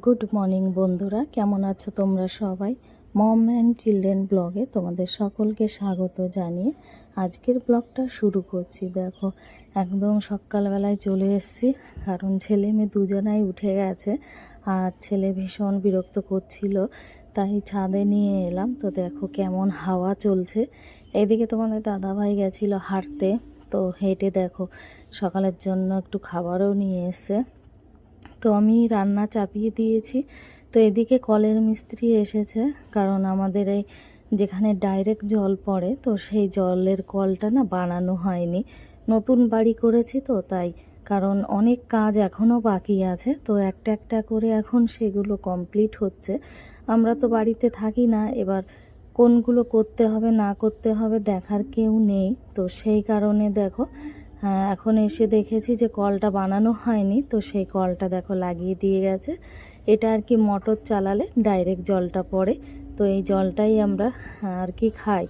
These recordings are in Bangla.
গুড মর্নিং বন্ধুরা, কেমন আছো তোমরা সবাই? মম অ্যান্ড চিলড্রেন ব্লগে তোমাদের সকলকে স্বাগত জানিয়ে আজকের ব্লগটা শুরু করছি। দেখো, একদম সকালবেলায় চলে এসেছি, কারণ ছেলে মেয়ে দুজনাই উঠে গেছে আর ছেলে ভীষণ বিরক্ত করছিল, তাই ছাদে নিয়ে এলাম। তো দেখো কেমন হাওয়া চলছে। এদিকে তোমাদের দাদাভাই গেছিল হাঁটতে, তো হেঁটে দেখো সকালের জন্য একটু খাবারও নিয়ে এসে তো আমি রান্না চাপিয়ে দিয়েছি। তো এদিকে কলের মিস্ত্রি এসেছে, কারণ আমাদের এই যেখানে ডাইরেক্ট জল পড়ে, তো সেই জলের কলটা না বানানো হয়নি। নতুন বাড়ি করেছি তো, তাই। কারণ অনেক কাজ এখনও বাকি আছে, তো একটা একটা করে এখন সেগুলো কমপ্লিট হচ্ছে। আমরা তো বাড়িতে থাকি না, এবার কোনগুলো করতে হবে, না করতে হবে দেখার কেউ নেই। তো সেই কারণে দেখো এখন এসে দেখেছি যে কলটা বানানো হয়নি, তো সেই কলটা দেখো লাগিয়ে দিয়ে গেছে। এটা আর কি মোটর চালালে ডাইরেক্ট জলটা পড়ে, তো এই জলটাই আমরা আর কি খাই।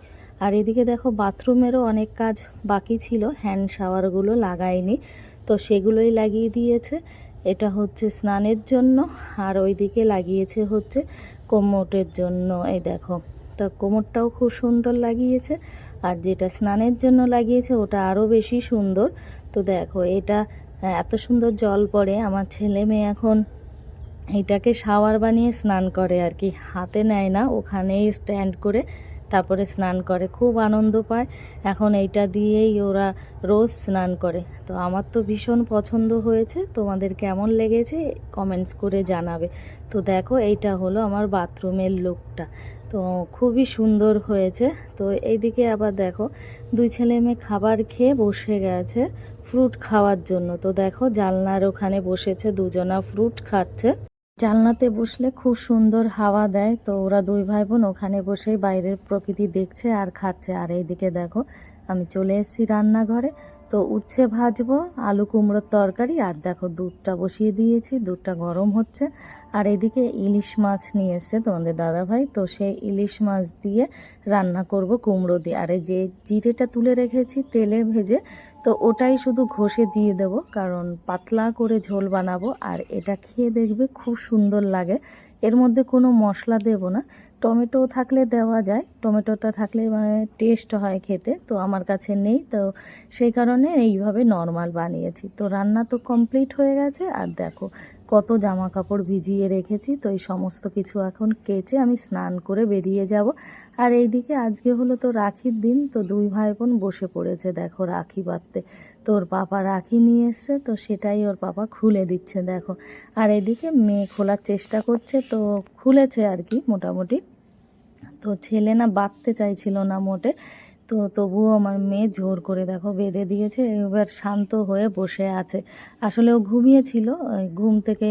আর এদিকে দেখো বাথরুমেরও অনেক কাজ বাকি ছিল হ্যান্ড শাওয়ারগুলো লাগাইনি, তো সেগুলোই লাগিয়ে দিয়েছে। এটা হচ্ছে স্নানের জন্য, আর ওইদিকে লাগিয়েছে হচ্ছে কোমোটের জন্য, এই দেখো। তো কোমরটাও খুব সুন্দর লাগিয়েছে আর যেটা স্নানের জন্য লাগিয়েছে ওটা আরও বেশি সুন্দর। তো দেখো, এটা এত সুন্দর জল পড়ে। আমার ছেলে মেয়ে এখন এটাকে শাওয়ার বানিয়ে স্নান করে আর কি। হাতে নেয় না, ওখানেই স্ট্যান্ড করে তারপরে স্নান করে। খুব আনন্দ পায়। এখন এইটা দিয়েই ওরা রোজ স্নান করে। তো আমার তো ভীষণ পছন্দ হয়েছে। তোমাদের কেমন লেগেছে? কমেন্টস করে জানাবে। তো দেখো, এইটা হলো আমার বাথরুমের লুকটা। তো খুবই সুন্দর হয়েছে। তো এইদিকে আবার দেখো, দুই ছেলে মেয়ে খাবার খেয়ে বসে গেছে ফ্রুট খাওয়ার জন্য। তো দেখো, জানলার ওখানে বসেছে, দুজনা ফ্রুট খাচ্ছে। জানলাতে বসলে খুব সুন্দর হাওয়া দেয়। তো ওরা দুই ভাই বোন ওখানে বসেই বাইরের প্রকৃতি দেখছে আর খাচ্ছে। আর এইদিকে দেখো, আমি চলে এসেছি রান্নাঘরে। তো উচ্ছে ভাজবো, আলু কুমড়োর তরকারি, আর দেখো দুধটা বসিয়ে দিয়েছি, দুধটা গরম হচ্ছে। আর এদিকে ইলিশ মাছ নিয়ে এসছে তোমাদের দাদাভাই, তো সেই ইলিশ মাছ দিয়ে রান্না করব কুমড়ো দিয়ে। আর যে জিরেটা তুলে রেখেছি তেলে ভেজে, তো ওটাই শুধু ঘষে দিয়ে দেব, কারণ পাতলা করে ঝোল বানাবো, আর এটা খেয়ে দেখবে খুব সুন্দর লাগে। এর মধ্যে কোনো মশলা দেব না টমেটো থাকলে দেওয়া যায়। টমেটোটা থাকলে মানে টেস্ট হয় খেতে, তো আমার কাছে নেই। তো সেই কারণে এইভাবে নর্মাল বানিয়েছি। তো রান্না তো কমপ্লিট হয়ে গেছে। আর দেখো কত জামা কাপড় ভিজিয়ে রেখেছি। তো এই সমস্ত কিছু এখন কেচে আমি স্নান করে বেরিয়ে যাব। আর এইদিকে আজকে হলো তো রাখির দিন। তো দুই ভাই বোন বসে পড়েছে দেখো রাখি বাঁধতে। তোর পাপা রাখি নিয়ে এসছে। তো সেটাই ওর পাপা খুলে দিচ্ছে দেখো। আর এদিকে মেয়ে খোলার চেষ্টা করছে। তো খুলেছে আর কি মোটামুটি। তো ছেলে না বাঁধতে চাইছিল না মোটে। তো তবুও আমার মেয়ে জোর করে দেখো বেঁধে দিয়েছে, এবার শান্ত হয়ে বসে আছে। আসলে ও ঘুমিয়েছিল ঘুম থেকে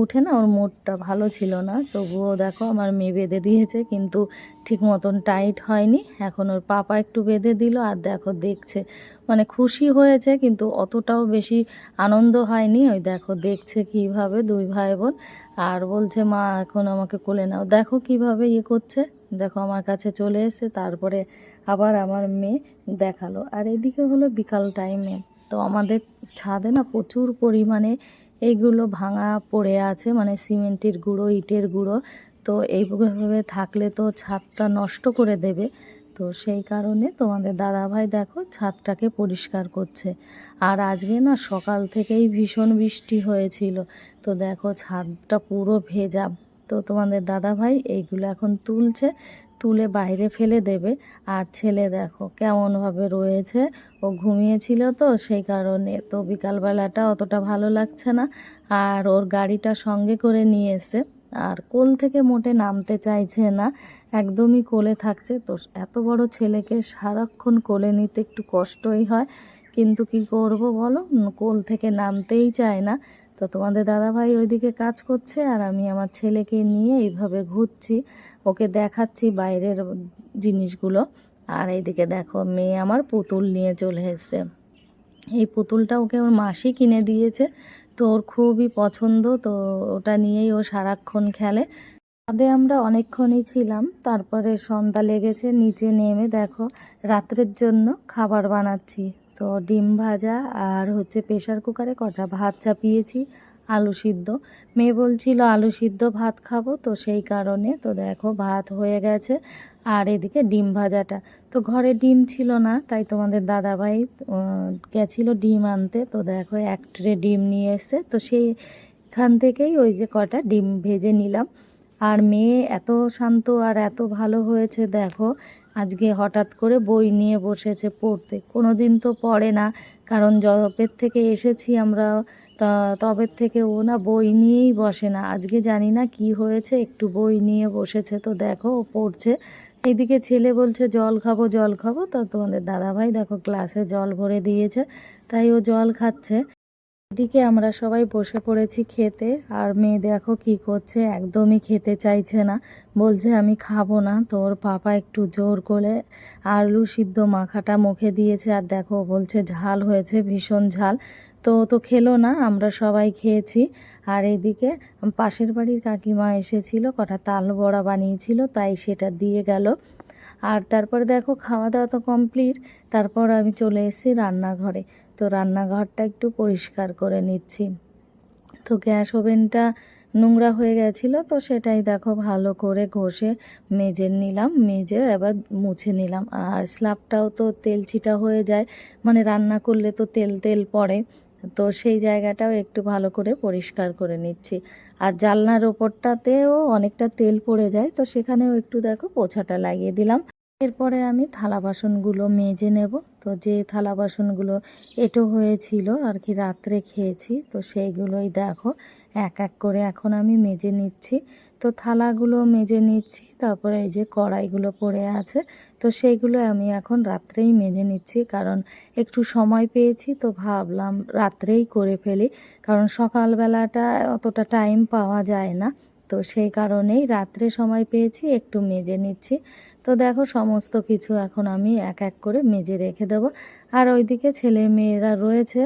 উঠে না ওর মুডটা ভালো ছিল না। তবুও দেখো আমার মেয়ে বেঁধে দিয়েছে, কিন্তু ঠিক মতন টাইট হয়নি। এখন ওর পাপা একটু বেঁধে দিল আর দেখো দেখছে। মানে খুশি হয়েছে, কিন্তু অতটাও বেশি আনন্দ হয়নি। ওই দেখো দেখছে কীভাবে দুই ভাই বোন। আর বলছে, মা, এখন আমাকে কোলে নাও। দেখো কীভাবে ইয়ে করছে। দেখো, আমার কাছে চলে এসে তারপরে আবার আমার মেয়ে দেখাল। আর এদিকে হলো বিকাল টাইমে তো আমাদের ছাদে না প্রচুর পরিমাণে এইগুলো ভাঙা পড়ে আছে মানে সিমেন্টের গুঁড়ো, ইটের গুঁড়ো। তো এইভাবে থাকলে তো ছাদটা নষ্ট করে দেবে। তো সেই কারণে তোমাদের দাদাভাই দেখো ছাদটাকে পরিষ্কার করছে। আর আজকে না সকাল থেকেই ভীষণ বৃষ্টি হয়েছিল। তো দেখো ছাদটা পুরো ভেজা। তো তোমাদের দাদাভাই এইগুলো এখন তুলছে, তুলে বাইরে ফেলে দেবে। আর ছেলে দেখো কেমনভাবে রয়েছে। ও ঘুমিয়েছিল তো সেই কারণে তো বিকালবেলাটা অতটা ভালো লাগছে না। আর ওর গাড়িটা সঙ্গে করে নিয়ে এসে, আর কোল থেকে মোটে নামতে চাইছে না। একদমই কোলে থাকছে। তো এত বড় ছেলেকে সারাক্ষণ কোলে নিতে একটু কষ্টই হয়। কিন্তু কি করব বলো? কোল থেকে নামতেই চায় না। তো তোমাদের দাদাভাই ওইদিকে কাজ করছে আর আমি আমার ছেলেকে নিয়ে এইভাবে ঘুরছি। ওকে দেখাচ্ছি বাইরের জিনিসগুলো। আর এইদিকে দেখো, মেয়ে আমার পুতুল নিয়ে চলে এসছে। এই পুতুলটা ওকে ওর মাসি কিনে দিয়েছে। তো ওর খুবই পছন্দ। তো ওটা নিয়েই ও সারাক্ষণ খেলে। ছাদে আমরা অনেকক্ষণই ছিলাম, তারপরে সন্ধ্যা লেগেছে, নিচে নেমে দেখো রাত্রের জন্য খাবার বানাচ্ছি। তো ডিম ভাজা আর হচ্ছে প্রেশার কুকারে কটা ভাত চাপিয়েছি, আলু সিদ্ধ। মেয়ে বলছিল, আলু সিদ্ধ ভাত খাব? তো সেই কারণে তো দেখো ভাত হয়ে গেছে আর এদিকে ডিম ভাজাটা। তো ঘরে ডিম ছিল না, তাই তোমাদের দাদাভাই গেছিল ডিম আনতে। তো দেখো এক ট্রে ডিম নিয়ে এসে তো সেইখান থেকেই ওই যে কটা ডিম ভেজে নিলাম। আর মেয়ে এত শান্ত আর এত ভালো হয়েছে, দেখো। আজকে হঠাৎ করে বই নিয়ে বসেছে পড়তে। কোনো দিন তো পড়ে না, কারণ জবের থেকে এসেছি আমরা তবের থেকে ও না বই নিয়েই বসে না। আজকে জানি না কি হয়েছে, একটু বই নিয়ে বসেছে। তো দেখো, ও পড়ছে। এইদিকে ছেলে বলছে, জল খাব জল খাব। তো তোমাদের দাদাভাই দেখো গ্লাসে জল ভরে দিয়েছে, তাই ও জল খাচ্ছে। এদিকে আমরা সবাই বসে পড়েছি খেতে, আর মেয়ে দেখো কি করছে, একদমই খেতে চাইছে না। বলছে, আমি খাব না। তোর পাপা একটু জোর করে আলু সিদ্ধ মাখাটা মুখে দিয়েছে, আর দেখো বলছে, ঝাল হয়েছে, ভীষণ ঝাল। তো তো খেলো না, আমরা সবাই খেয়েছি। আর এদিকে পাশের বাড়ির কাকিমা এসেছিল, কটা তাল বড়া বানিয়েছিল, তাই সেটা দিয়ে গেল। আর তারপর দেখো, খাওয়া দাওয়া তো কমপ্লিট, তারপর আমি চলে এসেছি রান্নাঘরে। তো রান্নাঘরটা একটু পরিষ্কার করে নিচ্ছি। তো গ্যাস ওভেনটা নোংরা হয়ে গেছিল, তো সেটাই দেখো ভালো করে ঘষে মেজে নিলাম, মেজে এবার মুছে নিলাম। আর স্ল্যাবটাও তো তেল ছিটা হয়ে যায় মানে রান্না করলে তো তেল তেল পড়ে। তো সেই জায়গাটাও একটু ভালো করে পরিষ্কার করে নিচ্ছি। আর জানলার ওপরটাতেও অনেকটা তেল পড়ে যায়, তো সেখানেও একটু দেখো পোছাটা লাগিয়ে দিলাম। এরপরে আমি থালা বাসনগুলো মেজে নেব। তো যে থালা বাসনগুলো এটো হয়েছিল আর কি রাত্রে খেয়েছি, তো সেইগুলোই দেখো, এক এক করে এখন আমি মেজে নিচ্ছি। তো থালাগুলো মেজে নিচ্ছি, তারপরে এই যে কড়াইগুলো পড়ে আছে, তো সেইগুলো আমি এখন রাত্রেই মেজে নিচ্ছি। কারণ একটু সময় পেয়েছি, তো ভাবলাম রাত্রেই করে ফেলি, কারণ সকালবেলাটা অতটা টাইম পাওয়া যায় না। তো সেই কারণেই রাত্রে সময় পেয়েছি, একটু মেজে নিচ্ছি। তো দেখো সমস্ত কিছু এখন আমি এক এক করে মেজে রেখে দেবো। আর ওইদিকে ছেলে মেয়েরা রয়েছে,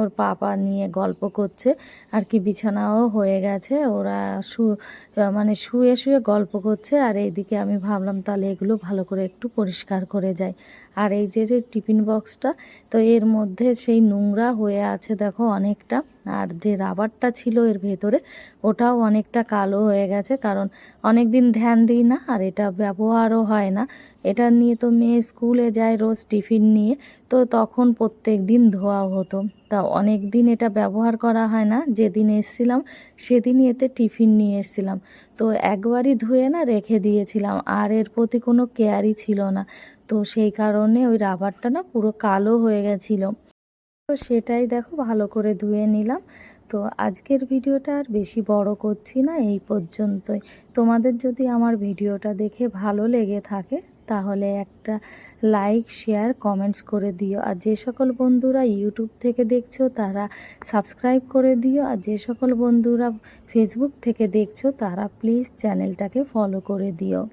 ওর পাপা নিয়ে গল্প করছে, আর কি বিছানাও হয়ে গেছে, ওরা শু মানে শুয়ে শুয়ে গল্প করছে, আর এইদিকে আমি ভাবলাম তাহলে এগুলো ভালো করে একটু পরিষ্কার করে যাই। আর এই যে যে টিফিন বক্সটা, তো এর মধ্যে সেই নোংরা হয়ে আছে দেখো অনেকটা, আর যে রাবারটা ছিল এর ভেতরে, ওটাও অনেকটা কালো হয়ে গেছে, কারণ অনেক দিন ধ্যান দিই না, আর এটা ব্যবহারও হয় না। এটা নিয়ে তো মেয়ে স্কুলে যায় রোজ টিফিন নিয়ে, তো তখন প্রত্যেক দিন ধোয়া হতো। তা অনেক দিন এটা ব্যবহার করা হয় না, যেদিন এসছিলাম সেদিনই এতে টিফিন নিয়ে এসছিলাম। তো একবারই ধুয়ে না রেখে দিয়েছিলাম, আর এর প্রতি কোনো কেয়ারই ছিল না। তো সেই কারণে ওই রাবারটা না পুরো কালো হয়ে গেছিল। তো সেটাই দেখো ভালো করে ধুয়ে নিলাম। তো আজকের ভিডিওটা আর বেশি বড় করছি না, এই পর্যন্তই। তোমাদের যদি আমার ভিডিওটা দেখে ভালো লেগে থাকে তাহলে একটা লাইক, শেয়ার, কমেন্টস করে দিও। আর যে সকল বন্ধুরা ইউটিউব থেকে দেখছ, তারা সাবস্ক্রাইব করে দিও। আর যে সকল বন্ধুরা ফেসবুক থেকে দেখছ, তারা প্লিজ চ্যানেলটাকে ফলো করে দিও।